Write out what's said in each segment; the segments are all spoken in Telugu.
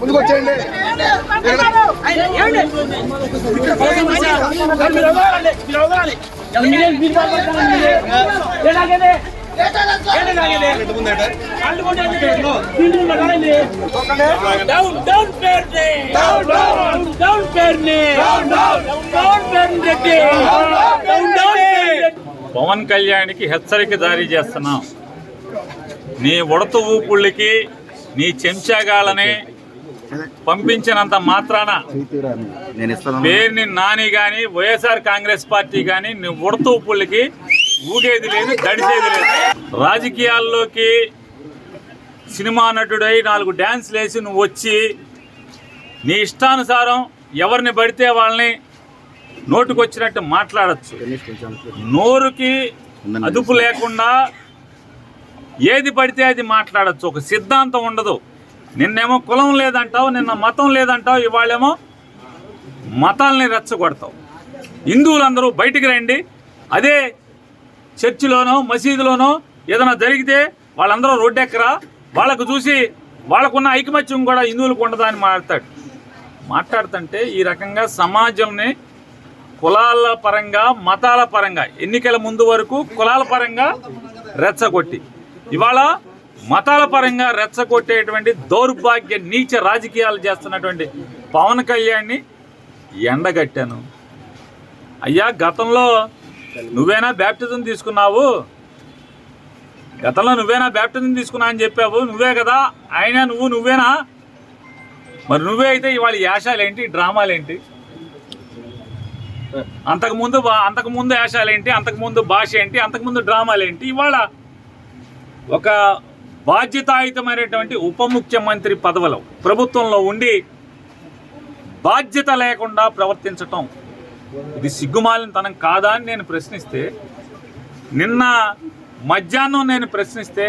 ముందుకు వచ్చేయండి Down, down, Perni! Down, down, down, Perni! Down, down, down, Pawan కళ్యాణ్కి హెచ్చరిక జారీ చేస్తున్నాం. నీ ఉడత ఊపుళ్ళకి నీ చెంచాగాళ్ళని పంపించినంత మాత్రాన పేరుని నాని కానీ వైఎస్ఆర్ కాంగ్రెస్ పార్టీ కానీ నీ ఉడత ఊపుళ్ళకి ఊగేది లేదు దడిసేది లేదు. రాజకీయాల్లోకి సినిమా నటుడై నాలుగు డ్యాన్స్లు వేసి నువ్వు వచ్చి నీ ఇష్టానుసారం ఎవరిని పడితే వాళ్ళని నోటుకొచ్చినట్టు మాట్లాడచ్చు. నోరుకి అదుపు లేకుండా ఏది పడితే అది మాట్లాడచ్చు. ఒక సిద్ధాంతం ఉండదు. నిన్నేమో కులం లేదంటావు నిన్న మతం లేదంటావు ఇవాళేమో మతాల్ని రెచ్చగొడతావు. హిందువులందరూ బయటికి రండి. అదే చర్చిలోనో మసీదులోనో ఏదైనా జరిగితే వాళ్ళందరూ రోడ్డెక్కరా? వాళ్ళకు చూసి వాళ్ళకున్న ఐకమత్యం కూడా హిందువులకు ఉండదా అని మాట్లాడతాడు మాట్లాడుతుంటే ఈ రకంగా సమాజంని కులాల పరంగా మతాల పరంగా ఎన్నికల ముందు వరకు కులాల పరంగా రెచ్చగొట్టి ఇవాళ మతాల పరంగా రెచ్చగొట్టేటువంటి దౌర్భాగ్య నీచ రాజకీయాలు చేస్తున్నటువంటి పవన్ కళ్యాణ్ని ఎండగట్టాను. అయ్యా గతంలో నువ్వేనా బ్యాప్టిజం తీసుకున్నావు? గతంలో నువ్వేనా బ్యాప్టిజం తీసుకున్నా అని చెప్పావు? నువ్వే కదా అయినా నువ్వు నువ్వేనా? మరి నువ్వే అయితే ఇవాళ యాషాలేంటి డ్రామాలేంటి? అంతకుముందు అంతకుముందు వేషాలేంటి అంతకుముందు భాష ఏంటి? అంతకుముందు డ్రామాలేంటి ఇవాళ ఒక బాధ్యతాయుతమైనటువంటి ఉప ముఖ్యమంత్రి పదవిలో ప్రభుత్వంలో ఉండి బాధ్యత లేకుండా ప్రవర్తించటం ఇది సిగ్గుమాలినతనం కాదా అని నేను ప్రశ్నిస్తే నిన్న మధ్యాహ్నం నేను ప్రశ్నిస్తే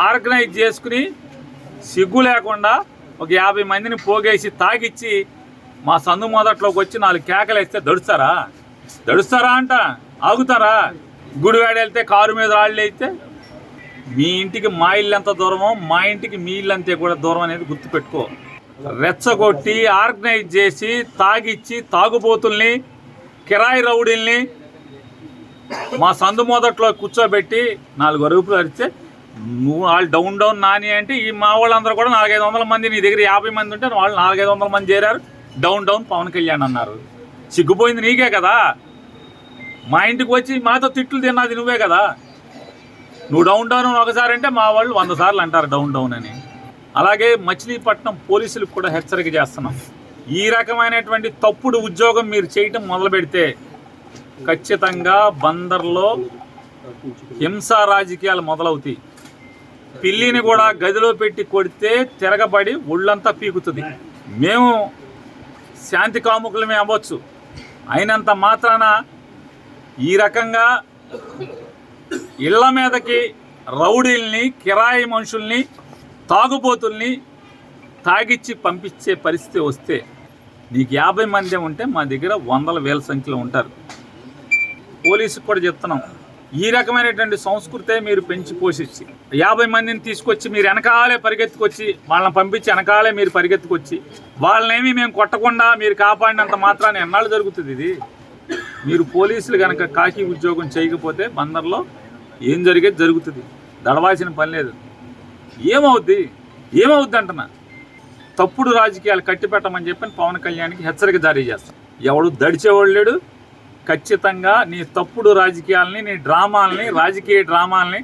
ఆర్గనైజ్ చేసుకుని సిగ్గు లేకుండా ఒక యాభై మందిని పోగేసి తాగిచ్చి మా సందు మొదట్లోకి వచ్చి నాలుగు కేకలు వేస్తే దడుస్తారా? దడుస్తారా అంట? ఆగుతారా? గుడివాడ వెళ్తే కారు మీద రాళ్ళు అయితే మీ ఇంటికి మా ఇల్లు ఎంత దూరమో మా ఇంటికి మీ ఇల్లు అంతే కూడా దూరం అనేది గుర్తుపెట్టుకో. రెచ్చగొట్టి ఆర్గనైజ్ చేసి తాగిచ్చి తాగుబోతుల్ని కిరాయి రౌడీల్ని మా సందు మొదట్లో కూర్చోబెట్టి నాలుగు అరుపులు అరిస్తే నువ్వు వాళ్ళు డౌన్ డౌన్ నాని అంటే ఈ మా వాళ్ళందరూ కూడా నాలుగైదు వందల మంది నీ దగ్గర యాభై మంది ఉంటే వాళ్ళు నాలుగైదు వందల మంది చేరారు. డౌన్ డౌన్ పవన్ కళ్యాణ్ అన్నారు. సిగ్గుపోయింది నీకే కదా? మా ఇంటికి వచ్చి మాతో తిట్లు తిన్నది నువ్వే కదా? నువ్వు డౌన్ డౌన్ ఒకసారి అంటే మా వాళ్ళు వంద సార్లు అంటారు డౌన్ డౌన్ అని. అలాగే మచిలీపట్నం పోలీసులకు కూడా హెచ్చరిక చేస్తున్నాం. ఈ రకమైనటువంటి తప్పుడు ఉద్యోగం మీరు చేయటం మొదలు పెడితే ఖచ్చితంగా బందర్లో హింసా రాజకీయాలు మొదలవుతాయి. పిల్లిని కూడా గదిలో పెట్టి కొడితే తిరగబడి ఒళ్ళంతా పీకుతుంది. మేము శాంతి కాముకులమే అవ్వచ్చు. అయినంత మాత్రాన ఈ రకంగా ఇళ్ళ మీదకి రౌడీల్ని కిరాయి మనుషుల్ని తాగుబోతుల్ని తాగిచ్చి పంపించే పరిస్థితి వస్తే నీకు యాభై మంది ఉంటే మా దగ్గర వందల వేల సంఖ్యలో ఉంటారు. పోలీసుకు కూడా చెప్తున్నాం. ఈ రకమైనటువంటి సంస్కృతే మీరు పెంచి పోషించి యాభై మందిని తీసుకొచ్చి మీరు వెనకాలే పరిగెత్తుకొచ్చి వాళ్ళని పంపించి వెనకాలే మీరు పరిగెత్తుకొచ్చి వాళ్ళనేమి మేము కొట్టకుండా మీరు కాపాడినంత మాత్రాన్ని ఎన్నాళ్ళు జరుగుతుంది ఇది? మీరు పోలీసులు కనుక కాకి ఉద్యోగం చేయకపోతే బందర్లో ఏం జరిగేది? జరుగుతుంది. దడవాల్సిన పని లేదు. ఏమవుద్ది? ఏమవుద్ది అంటున్నా? తప్పుడు రాజకీయాలు కట్టిపెట్టమని చెప్పి పవన్ కళ్యాణ్కి హెచ్చరిక జారీ చేస్తాం. ఎవడు దడిచేవాడు లేడు ఖచ్చితంగా నీ తప్పుడు రాజకీయాలని నీ డ్రామాలని రాజకీయ డ్రామాలని